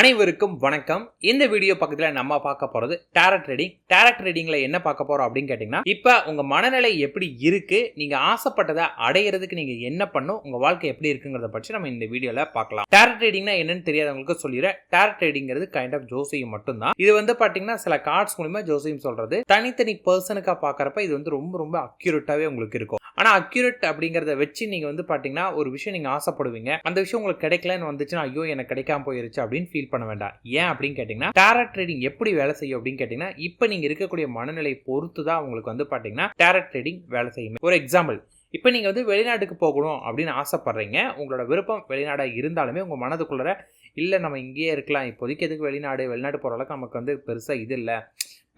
அனைவருக்கும் வணக்கம். இந்த வீடியோ பக்கத்தில் நம்ம பார்க்க போகிறது டேரட் ட்ரேடிங் டேரட் ட்ரேடிங்ல என்ன பார்க்க போகிறோம் அப்படின்னு கேட்டிங்கன்னா இப்போ உங்கள் மனநிலை எப்படி இருக்குது நீங்கள் ஆசைப்பட்டதை அடையிறதுக்கு நீங்கள் என்ன பண்ணும் உங்கள் வாழ்க்கை எப்படி இருக்குங்கிறத பற்றி நம்ம இந்த வீடியோவில் பார்க்கலாம். டேரட் ட்ரேடிங்னா என்னன்னு தெரியாதவங்களுக்கு சொல்லிடுறேன். டேரட் ட்ரேடிங்கிறது கைண்ட் ஆஃப் ஜோசியம் மட்டும்தான். இது வந்து பார்த்தீங்கன்னா சில கார்ட்ஸ் மூலிமா ஜோசியம் சொல்கிறது தனித்தனி பர்சனுக்காக பார்க்குறப்ப இது வந்து ரொம்ப ரொம்ப அக்யூரேட்டாகவே உங்களுக்கு இருக்கும். ஆனால் அக்யூரேட் அப்படிங்கிறத வச்சு நீங்கள் வந்து பார்த்தீங்கன்னா ஒரு விஷயம் நீங்கள் ஆசைப்படுவீங்க. அந்த விஷயம் உங்களுக்கு கிடைக்கலன்னு வந்துச்சுன்னா ஐயோ எனக்கு கிடைக்காம போயிருச்சு அப்படின்னு ஃபீல் பண்ண வேண்டாம். ஏன் அப்படின்னு கேட்டிங்கன்னா டேரட் ட்ரேடிங் எப்படி வேலை செய்யும் அப்படின்னு கேட்டிங்கன்னா இப்போ நீங்கள் இருக்கக்கூடிய மனநிலை பொறுத்து தான் உங்களுக்கு வந்து பார்த்தீங்கன்னா டேரட் ட்ரேடிங் வேலை செய்யும். ஒரு எக்ஸாம்பிள் இப்போ நீங்கள் வந்து வெளிநாட்டுக்கு போகணும் அப்படின்னு ஆசைப்பட்றீங்க. உங்களோட விருப்பம் வெளிநாடாக இருந்தாலுமே உங்கள் மனதுக்குள்ளே இல்லை நம்ம இங்கேயே இருக்கலாம். இப்போதைக்கு எதுக்கு வெளிநாடு? வெளிநாடு போகிற அளவுக்கு நமக்கு வந்து பெருசாக இது இல்லை.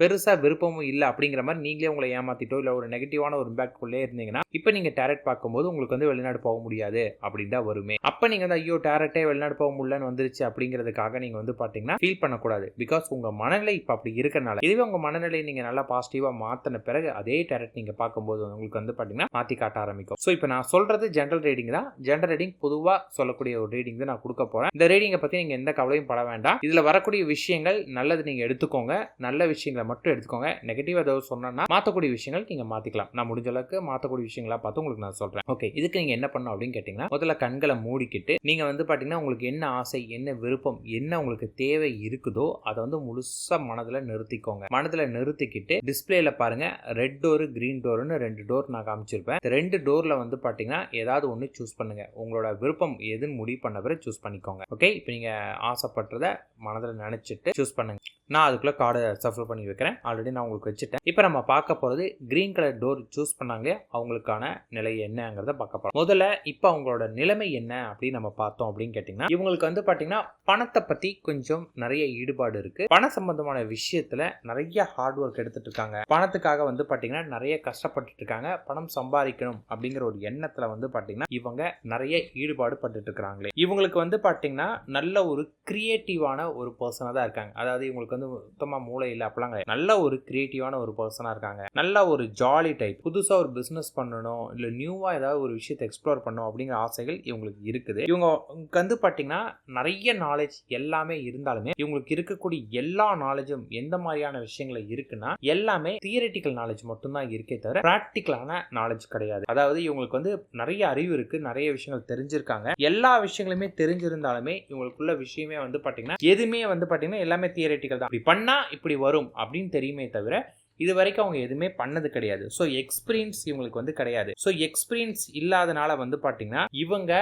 பெருசாக விருப்பமும் இல்லை அப்படிங்கிற மாதிரி நீங்களே உங்களை ஏமாத்திட்டோ இல்லை ஒரு நெகட்டிவான ஒரு இம்பாக்ட்குள்ளே இருந்தீங்கன்னா இப்போ நீங்கள் டேரட் பார்க்கும்போது உங்களுக்கு வந்து வெளிநாடு போக முடியாது அப்படின்னு தான் வருமே. அப்போ நீங்கள் வந்து ஐயோ டேரட்டே வெளிநாடு போக முடியலன்னு வந்துருச்சு அப்படிங்கிறதுக்காக நீங்கள் வந்து பார்த்தீங்கன்னா ஃபீல் பண்ணக்கூடாது. பிகாஸ் உங்கள் மனநிலை இப்போ அப்படி இருக்கிறனால இதுவே உங்கள் மனநிலையை நீங்கள் நல்லா பாசிட்டிவாக மாற்றின பிறகு அதே டேரட் நீங்கள் பார்க்கும்போது உங்களுக்கு வந்து பார்த்தீங்கன்னா மாற்றி காட்ட ஆரம்பிக்கும். ஸோ இப்போ நான் சொல்கிறது ஜென்ரல் ரீடிங் தான். ஜென்ரல் ரீடிங் பொதுவாக சொல்லக்கூடிய ஒரு ரீடிங் தான் நான் கொடுக்க போகிறேன் இந்த ரீடிங்கை பற்றி நீங்கள் எந்த கவலையும் பட வேண்டாம். இதில் வரக்கூடிய விஷயங்கள் நல்லது நீங்கள் எடுத்துக்கோங்க. நல்ல விஷயங்களை மட்டும் எடுத்துக்கோங்க. நெகட்டிவ் ஏதாவது சொன்னா மாற்றக்கூடிய விஷயங்கள் நீங்கள் மாற்றிக்கலாம் நான் முடிஞ்ச அளவுக்கு மாற்றக்கூடிய விஷயங்களா பார்த்து உங்களுக்கு நான் சொல்கிறேன் ஓகே இதுக்கு நீங்கள் என்ன பண்ணணும் அப்படின்னு கேட்டிங்கன்னா முதல்ல கண்களை மூடிக்கிட்டு நீங்கள் வந்து பார்த்தீங்கன்னா உங்களுக்கு என்ன ஆசை என்ன விருப்பம் என்ன உங்களுக்கு தேவை இருக்குதோ அதை வந்து முழுசாக மனதில் நிறுத்திக்கோங்க. மனதில் நிறுத்திக்கிட்டு டிஸ்பிளேல பாருங்க. ரெட் டோரு கிரீன் டோர்னு ரெண்டு டோர் நான் காமிச்சிருப்பேன். ரெண்டு டோரில் வந்து பார்த்தீங்கன்னா ஏதாவது ஒன்று சூஸ் பண்ணுங்க. உங்களோட விருப்பம் எதுன்னு முடிவு பண்ண பிறகு சூஸ் பண்ணிக்கோங்க. ஓகே இப்போ நீங்கள் ஆசைப்படுறத மனதில் நினச்சிட்டு சூஸ் பண்ணுங்க. நான் அதுக்குள்ளே கார்டை சஃபர் பண்ணி வைக்கிறேன். ஆல்ரெடி நான் உங்களுக்கு வச்சுட்டேன். இப்போ நம்ம பார்க்க போகிறது க்ரீன் கலர் டோர் சூஸ் பண்ணாங்க அவங்களுக்கான நிலை என்னங்கிறத பார்க்க போகிறோம் முதல்ல இப்போ அவங்களோட நிலைமை என்ன அப்படின்னு நம்ம பார்த்தோம் அப்படின்னு கேட்டிங்கன்னா இவங்களுக்கு வந்து பார்த்தீங்கன்னா பணத்தை பற்றி கொஞ்சம் நிறைய ஈடுபாடு இருக்குது பண சம்பந்தமான விஷயத்தில் நிறைய ஹார்ட் ஒர்க் எடுத்துட்டு இருக்காங்க. பணத்துக்காக வந்து பார்த்தீங்கன்னா நிறைய கஷ்டப்பட்டுட்டு இருக்காங்க. பணம் சம்பாதிக்கணும் அப்படிங்கிற ஒரு எண்ணத்தில் வந்து பார்த்தீங்கன்னா இவங்க நிறைய ஈடுபாடு பட்டுட்டு இருக்கிறாங்களே. இவங்களுக்கு வந்து பார்த்தீங்கன்னா நல்ல ஒரு கிரியேட்டிவான ஒரு பர்சனாக தான் இருக்காங்க. அதாவது இவங்களுக்கு வந்து சுத்தமாக மூளை இல்லை அப்படிலாம் கிடையாது. நல்ல ஒரு கிரியேட்டிவான ஒரு பர்சனாக இருக்காங்க. நல்ல ஒரு ஜாலி டைப் புதுசாக ஒரு பிஸ்னஸ் பண்ணணும் இல்லை நியூவாக ஏதாவது ஒரு விஷயத்தை எக்ஸ்ப்ளோர் பண்ணணும் அப்படிங்கிற ஆசைகள் இவங்களுக்கு இருக்குது. இவங்க வந்து பார்த்தீங்கன்னா நிறைய நாலேஜ் எல்லாமே இருந்தாலுமே இவங்களுக்கு இருக்கக்கூடிய எல்லா நாலேஜும் எந்த மாதிரியான விஷயங்களை இருக்குன்னா எல்லாமே தியரட்டிக்கல் நாலேஜ் மட்டும்தான் இருக்கே தவிர ப்ராக்டிக்கலான நாலேஜ் கிடையாது. அதாவது இவங்களுக்கு வந்து நிறைய அறிவு இருக்கு நிறைய விஷயங்கள் தெரிஞ்சிருக்காங்க. எல்லா விஷயங்களுமே தெரிஞ்சிருந்தாலுமே இவங்களுக்குள்ள விஷயமே வந்து பார்த்தீங்கன்னா எதுவுமே வந்து பார்த்தீங்கன்னா எல்லாமே தியரட்டிக்கல் தான் இப்படி பண்ணா இப்படி வரும் அப்படின்னு தெரியுமே தவிர இது வரைக்கும் அவங்க எதுவுமே பண்ணது கிடையாது. ஸோ எக்ஸ்பீரியன்ஸ் இவங்களுக்கு வந்து கிடையாது. ஸோ எக்ஸ்பீரியன்ஸ் இல்லாதனால வந்து பார்த்தீங்கன்னா இவங்க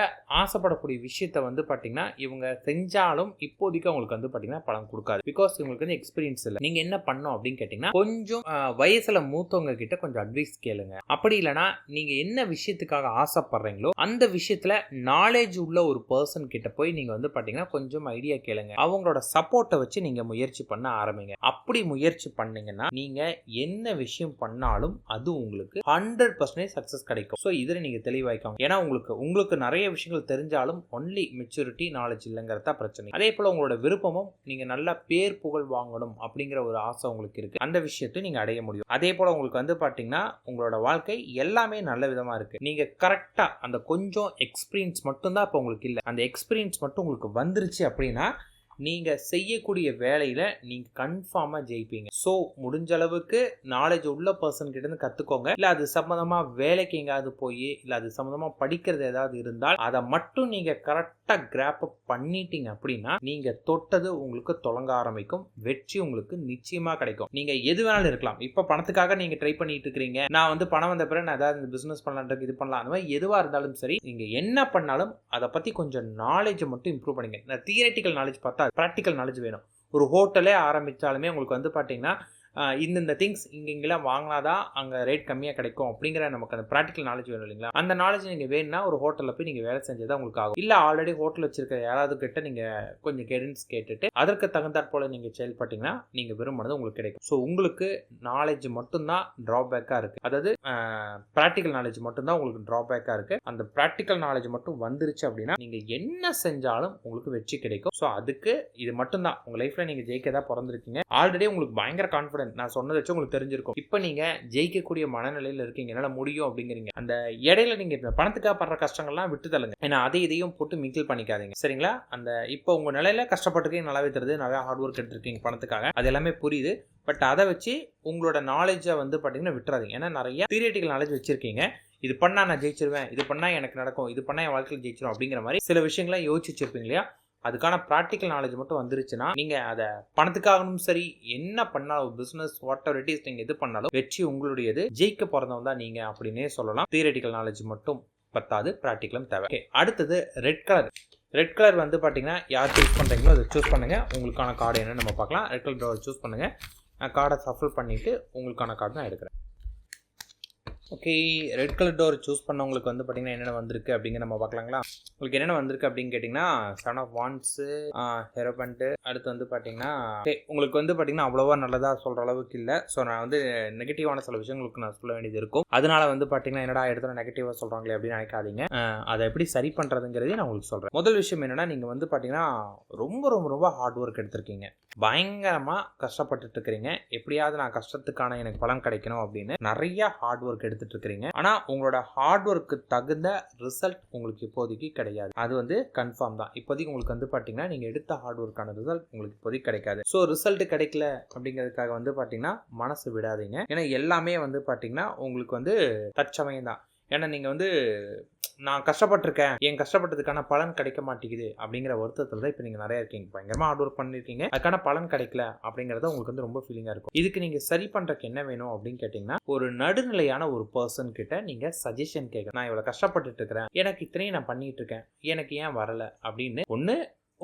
ஆசைப்படக்கூடிய விஷயத்த வந்து பார்த்தீங்கன்னா இவங்க செஞ்சாலும் இப்போதைக்கு அவங்களுக்கு வந்து பார்த்தீங்கன்னா பலன் கொடுக்காது. பிகாஸ் இவங்களுக்கு வந்து எக்ஸ்பீரியன்ஸ் இல்லை. நீங்கள் என்ன பண்ணோம் அப்படின்னு கேட்டிங்கன்னா கொஞ்சம் வயசில் மூத்தவங்க கிட்ட கொஞ்சம் அட்வைஸ் கேளுங்க. அப்படி இல்லைன்னா நீங்கள் என்ன விஷயத்துக்காக ஆசைப்படுறீங்களோ அந்த விஷயத்தில் நாலேஜ் உள்ள ஒரு பர்சன் கிட்ட போய் நீங்கள் வந்து பார்த்தீங்கன்னா கொஞ்சம் ஐடியா கேளுங்க. அவங்களோட சப்போர்ட்டை வச்சு நீங்கள் முயற்சி பண்ண ஆரம்பிங்க. அப்படி முயற்சி பண்ணீங்கன்னா நீங்கள் என்ன விஷயம் பண்ணாலும் அது உங்களுக்கு ஹண்ட்ரட் பர்சன்டேஜ் சக்ஸஸ் கிடைக்கும். ஸோ இதில் நீங்கள் தெளிவாய்க்காங்க ஏன்னா உங்களுக்கு உங்களுக்கு நிறைய விஷயங்கள் தெரிஞ்சாலும் ஒன்லி மெச்சூரிட்டி நாலேஜ் இல்லைங்கிறது தான் பிரச்சனை. அதே போல் உங்களோட விருப்பமும் நீங்கள் நல்லா பேர் புகழ் வாங்கணும் அப்படிங்கிற ஒரு ஆசை உங்களுக்கு இருக்குது அந்த விஷயத்தை நீங்கள் அடைய முடியும். அதே போல் உங்களுக்கு வந்து பார்த்தீங்கன்னா உங்களோட வாழ்க்கை எல்லாமே நல்ல விதமாக இருக்குது நீங்கள் கரெக்டாக அந்த கொஞ்சம் எக்ஸ்பீரியன்ஸ் மட்டும்தான் இப்போ உங்களுக்கு இல்லை. அந்த எக்ஸ்பீரியன்ஸ் மட்டும் உங்களுக்கு வந்துருச்சு அப்படின்னா நீங்கள் செய்யக்கூடிய வேலையில் நீங்கள் கன்ஃபார்மாக ஜெயிப்பீங்க. ஸோ முடிஞ்ச அளவுக்கு நாலேஜ் உள்ள பர்சன் கிட்டேருந்து கற்றுக்கோங்க இல்லை அது சம்மந்தமாக வேலைக்கு எங்கேயாவது போய் இல்லை அது சம்மந்தமாக படிக்கிறது ஏதாவது இருந்தால் அதை மட்டும் நீங்கள் கரெக்டாக கிராப் அப் பண்ணிட்டீங்க அப்படின்னா நீங்கள் தொட்டது உங்களுக்கு தொடங்க ஆரம்பிக்கும். வெற்றி உங்களுக்கு நிச்சயமாக கிடைக்கும். நீங்கள் எது வேணாலும் இருக்கலாம். இப்போ பணத்துக்காக நீங்கள் ட்ரை பண்ணிட்டு இருக்கிறீங்க. நான் வந்து பணம் வந்த பிறகு நான் ஏதாவது இந்த பிஸ்னஸ் பண்ணலான்றது இது பண்ணலாம். அந்த மாதிரி எதுவாக இருந்தாலும் சரி நீங்கள் என்ன பண்ணாலும் அதை பற்றி கொஞ்சம் நாலேஜை மட்டும் இம்ப்ரூவ் பண்ணுங்க. நான் தியரட்டிக்கல் நாலேஜ் பார்த்தா ப்ராக்டிக்கல் நாலேஜ் வேணும். ஒரு ஹோட்டலே ஆரம்பித்தாலுமே உங்களுக்கு வந்து பார்த்தீங்கன்னா இந்தந்த திங்ஸ் இங்கே இங்கெல்லாம் வாங்கினாதான் அங்கே ரேட் கம்மியாக கிடைக்கும் அப்படிங்கிற நமக்கு அந்த ப்ராக்டிக்கல் நாலேஜ் வேணும் இல்லைங்களா? அந்த நாலேஜ் நீங்கள் வேணும்னா ஒரு ஹோட்டலில் போய் நீங்கள் வேலை செஞ்சதான் உங்களுக்கு ஆகும். இல்லை ஆல்ரெடி ஹோட்டல் வச்சிருக்கிற யாராவது கிட்ட நீங்கள் கொஞ்சம் கைடன்ஸ் கேட்டுட்டு அதற்கு தகுந்தாற் போல் நீங்கள் செயல்பட்டீங்கன்னா நீங்கள் விரும்பினது உங்களுக்கு கிடைக்கும். ஸோ உங்களுக்கு நாலேஜ் மட்டும்தான் ட்ராபேக்காக இருக்குது அதாவது ப்ராக்டிக்கல் நாலேஜ் மட்டும்தான் உங்களுக்கு ட்ராபேக்காக இருக்குது அந்த ப்ராக்டிக்கல் நாலேஜ் மட்டும் வந்துருச்சு அப்படின்னா நீங்கள் என்ன செஞ்சாலும் உங்களுக்கு வெற்றி கிடைக்கும். ஸோ அதுக்கு இது மட்டும்தான். உங்கள் லைஃப்பில் நீங்கள் ஜெயிக்க தான் பிறந்திருக்கீங்க. ஆல்ரெடி உங்களுக்கு பயங்கர கான்ஃபிடன்ஸ் கான்ஃபிடென்ட் நான் சொன்னதை வச்சு உங்களுக்கு தெரிஞ்சிருக்கும். இப்போ நீங்கள் ஜெயிக்கக்கூடிய மனநிலையில் இருக்கீங்க. என்னால் முடியும் அப்படிங்கிறீங்க. அந்த இடையில நீங்கள் இந்த பணத்துக்காக படுற கஷ்டங்கள்லாம் விட்டு தள்ளுங்க. ஏன்னா அதை இதையும் போட்டு மிங்கிள் பண்ணிக்காதீங்க. சரிங்களா? அந்த இப்போ உங்கள் நிலையில கஷ்டப்பட்டுருக்கீங்க நல்லாவே தருது நிறையா ஹார்ட் ஒர்க் எடுத்துருக்கீங்க பணத்துக்காக. அது எல்லாமே புரியுது. பட் அதை வச்சு உங்களோட நாலேஜை வந்து பார்த்தீங்கன்னா விட்டுறாதீங்க. ஏன்னா நிறைய தியரிட்டிக்கல் நாலேஜ் வச்சிருக்கீங்க. இது பண்ணால் நான் ஜெயிச்சிருவேன். இது பண்ணால் எனக்கு நடக்கும். இது பண்ணால் என் வாழ்க்கையில் ஜெயிச்சிடும் அப்படிங்கிற மாதிரி சில விஷயங்கள்லாம் யோசிச்சு இல்லையா? அதுக்கான ப்ராக்டிக்கல் நாலேஜ் மட்டும் வந்துருச்சுன்னா நீங்கள் அதை பணத்துக்காகணும் சரி என்ன பண்ணாலும் business whatever it is நீங்கள் எது பண்ணாலும் வெற்றி உங்களுடையது. ஜெயிக்க பிறந்தவங்க தான் நீங்கள் அப்படின்னே சொல்லலாம். தியரட்டிக்கல் நாலேஜ் மட்டும் பத்தாது ப்ராக்டிக்கலும் தேவை. ஓகே அடுத்தது ரெட் கலர் ரெட் கலர் வந்து பார்த்தீங்கன்னா யார் சூஸ் பண்ணுறீங்களோ அதை சூஸ் பண்ணுங்கள் உங்களுக்கான கார்டு என்னென்னு நம்ம பார்க்கலாம். ரெட் கலர் சூஸ் பண்ணுங்கள் நான் கார்டை சஃபல் பண்ணிவிட்டு உங்களுக்கான கார்டு தான் எடுக்கிறேன். Okay red colour door choose பண்ணவங்களுக்கு வந்து பார்த்தீங்கன்னா என்னென்ன வந்திருக்கு அப்படிங்கிற நம்ம பார்க்கலாங்களா? உங்களுக்கு என்னென்ன வந்திருக்கு அப்படின்னு கேட்டிங்கன்னா சன் ஆஃப் வான்ஸு ஹெரோபண்ட்டு அடுத்து வந்து பார்த்தீங்கன்னா உங்களுக்கு வந்து பார்த்தீங்கன்னா அவ்வளோவா நல்லதாக சொல்கிற அளவுக்கு இல்லை. ஸோ நான் வந்து நெகட்டிவான சில விஷயங்களுக்கு நான் சொல்ல வேண்டியது இருக்கும். அதனால வந்து பார்த்தீங்கன்னா என்னடா இடத்துல நெகட்டிவாக சொல்கிறாங்களே அப்படின்னு நினைக்காதீங்க. அதை எப்படி சரி பண்ணுறதுங்கிறதே நான் உங்களுக்கு சொல்கிறேன் முதல் விஷயம் என்னென்னா நீங்கள் வந்து பார்த்தீங்கன்னா ரொம்ப ரொம்ப ரொம்ப ஹார்ட் ஒர்க் எடுத்திருக்கீங்க. பயங்கரமாக கஷ்டப்பட்டுட்டு இருக்கிறீங்க எப்படியாவது நான் கஷ்டத்துக்கான எனக்கு பலன் கிடைக்கணும் அப்படின்னு நிறைய ஹார்ட் ஒர்க் எடுத்துட்டு இருக்கிறீங்க ஆனால் உங்களோட ஹார்ட் ஒர்க்கு தகுந்த ரிசல்ட் உங்களுக்கு இப்போதைக்கு கிடையாது. அது வந்து கன்ஃபார்ம் தான். இப்போதைக்கு உங்களுக்கு வந்து பார்த்தீங்கன்னா நீங்கள் எடுத்த ஹார்ட் ஒர்க்கான ரிசல்ட் உங்களுக்கு இப்போதைக்கு கிடைக்காது. ஸோ ரிசல்ட் கிடைக்கல அப்படிங்கிறதுக்காக வந்து பார்த்தீங்கன்னா மனசு விடாதீங்க. ஏன்னா எல்லாமே வந்து பார்த்தீங்கன்னா உங்களுக்கு வந்து தற்சமயம் தான். ஏன்னா நீங்கள் வந்து நான் கஷ்டப்பட்டிருக்கேன் என் கஷ்டப்பட்டதுக்கான பலன் கிடைக்க மாட்டேங்குது அப்படிங்கிற வருத்தத்தில் தான் இப்போ நீங்கள் நிறையா இருக்கீங்க. பயங்கரமாக ஹார்ட் ஒர்க் பண்ணியிருக்கீங்க அதுக்கான பலன் கிடைக்கல அப்படிங்கிறது உங்களுக்கு வந்து ரொம்ப ஃபீலிங்காக இருக்கும். இதுக்கு நீங்கள் சரி பண்ணுறக்கு என்ன வேணும் அப்படின்னு கேட்டிங்கன்னா ஒரு நடுநிலையான ஒரு பர்சன் கிட்ட நீங்கள் சஜஷன் கேட்கணும் நான் இவ்வளோ கஷ்டப்பட்டுட்டு இருக்கிறேன். எனக்கு இத்தனையும் நான் பண்ணிகிட்ருக்கேன் இருக்கேன். எனக்கு ஏன் வரலை அப்படின்னு. ஒன்று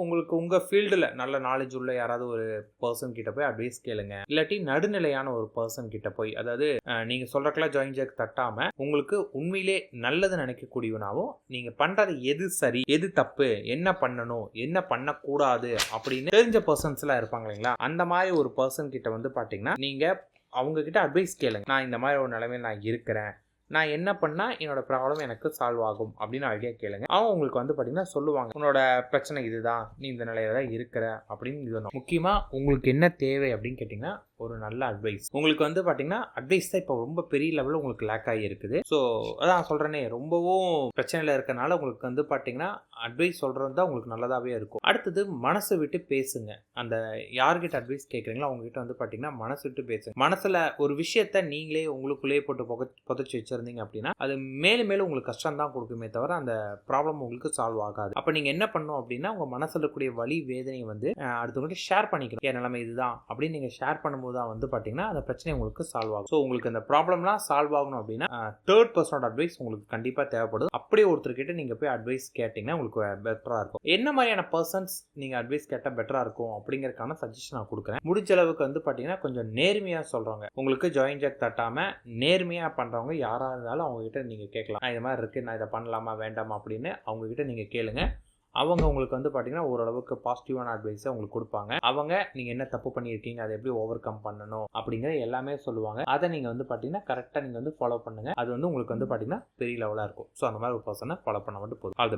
உங்களுக்கு உங்கள் ஃபீல்டில் நல்ல நாலேஜ் உள்ள யாராவது ஒரு பர்சன் கிட்ட போய் அட்வைஸ் கேளுங்க. இல்லாட்டி நடுநிலையான ஒரு பர்சன் கிட்ட போய் அதாவது நீங்கள் சொல்கிறக்கெல்லாம் ஜாயின் ஜாக் தட்டாமல் உங்களுக்கு உண்மையிலே நல்லது நினைக்கக்கூடியவனாவும் நீங்கள் பண்ணுறது எது சரி எது தப்பு என்ன பண்ணணும் என்ன பண்ணக்கூடாது அப்படின்னு தெரிஞ்ச பர்சன்ஸ்லாம் இருப்பாங்க இல்லைங்களா? அந்த மாதிரி ஒரு பர்சன் கிட்ட வந்து பார்த்தீங்கன்னா நீங்கள் அவங்க கிட்ட அட்வைஸ் கேளுங்க. நான் இந்த மாதிரி ஒரு நிலைமையில் நான் இருக்கிறேன். நான் என்ன பண்ணால் என்னோட ப்ராப்ளம் எனக்கு சால்வ் ஆகும் அப்படின்னு ஐடியா கேளுங்க. அவங்க உங்களுக்கு வந்து பார்த்தீங்கன்னா சொல்லுவாங்க உன்னோட பிரச்சனை இதுதான். நீ இந்த நிலையில தான் இருக்கிற. அப்படின்னு இது முக்கியமாக உங்களுக்கு என்ன தேவை அப்படின்னு கேட்டிங்கன்னா ஒரு நல்ல அட்வைஸ் உங்களுக்கு வந்து பார்த்தீங்கன்னா அட்வைஸ் தான் இப்போ ரொம்ப பெரிய லெவலில் உங்களுக்கு லேக் ஆகி இருக்குது. ஸோ அதான் சொல்கிறேனே ரொம்பவும் பிரச்சனையில் இருக்கனால உங்களுக்கு வந்து பார்த்தீங்கன்னா அட்வைஸ் சொல்கிறது தான் உங்களுக்கு நல்லதாகவே இருக்கும். அடுத்தது மனசை விட்டு பேசுங்க. அந்த யார்கிட்ட அட்வைஸ் கேட்குறீங்களோ அவங்ககிட்ட வந்து பார்த்தீங்கன்னா மனசு விட்டு பேசுங்க. மனசில் ஒரு விஷயத்த நீங்களே உங்களுக்குள்ளேயே போட்டு புக புதைச்சி வச்சிருந்தீங்க அப்படின்னா அது மேலும் மேலும் உங்களுக்கு கஷ்டம் தான் கொடுக்குமே தவிர அந்த ப்ராப்ளம் உங்களுக்கு சால்வ் ஆகாது. அப்போ நீங்கள் என்ன பண்ணணும் அப்படின்னா உங்கள் மனசில் இருக்கக்கூடிய வழி வேதனையை வந்து அடுத்தவங்ககிட்ட ஷேர் பண்ணிக்கணும். என் நிலைமை இதுதான் அப்படின்னு நீங்கள் ஷேர் பண்ணும்போது தான் வந்து பார்த்தீங்கன்னா அந்த பிரச்சனை உங்களுக்கு சால்வ் ஆகும். ஸோ உங்களுக்கு அந்த ப்ராப்ளம்லாம் சால்வ் ஆகணும் அப்படின்னா தேர்ட் பர்சனோட அட்வைஸ் உங்களுக்கு கண்டிப்பாக தேவைப்படுது அப்படியே ஒருத்தர்கிட்ட நீங்கள் போய் அட்வைஸ் கேட்டிங்கன்னா உங்களுக்கு பெட்டராக இருக்கும். என்ன மாதிரியான பர்சன்ஸ் நீங்கள் அட்வைஸ் கேட்டால் பெட்டராக இருக்கும் அப்படிங்கிறதுக்கான சஜஷன் நான் கொடுக்குறேன். முடிஞ்ச அளவுக்கு வந்து பார்த்தீங்கன்னா கொஞ்சம் நேர்மையாக சொல்கிறவங்க உங்களுக்கு ஜாயின் ஜாக் தட்டாமல் நேர்மையாக பண்ணுறவங்க யாராக இருந்தாலும் அவங்ககிட்ட நீங்கள் கேட்கலாம். இது மாதிரி இருக்குது நான் இதை பண்ணலாமா வேண்டாமா? அப்படின்னு அவங்ககிட்ட நீங்கள் கேளுங்கள் அவங்க உங்களுக்கு வந்து பார்த்தீங்கன்னா ஓரளவுக்கு பாசிட்டிவான அட்வைஸை உங்களுக்கு கொடுப்பாங்க. அவங்க நீங்கள் என்ன தப்பு பண்ணியிருக்கீங்க? அதை எப்படி ஓவர் கம் பண்ணணும்? அப்படிங்கிற எல்லாமே சொல்லுவாங்க. அதை நீங்கள் வந்து பார்த்தீங்கன்னா கரெக்டாக நீங்கள் வந்து ஃபாலோ பண்ணுங்கள் அது வந்து உங்களுக்கு வந்து பார்த்தீங்கன்னா பெரிய லெவலாக இருக்கும். ஸோ அந்த மாதிரி ஒரு பர்சனை ஃபாலோ பண்ண மட்டும் போதும். அது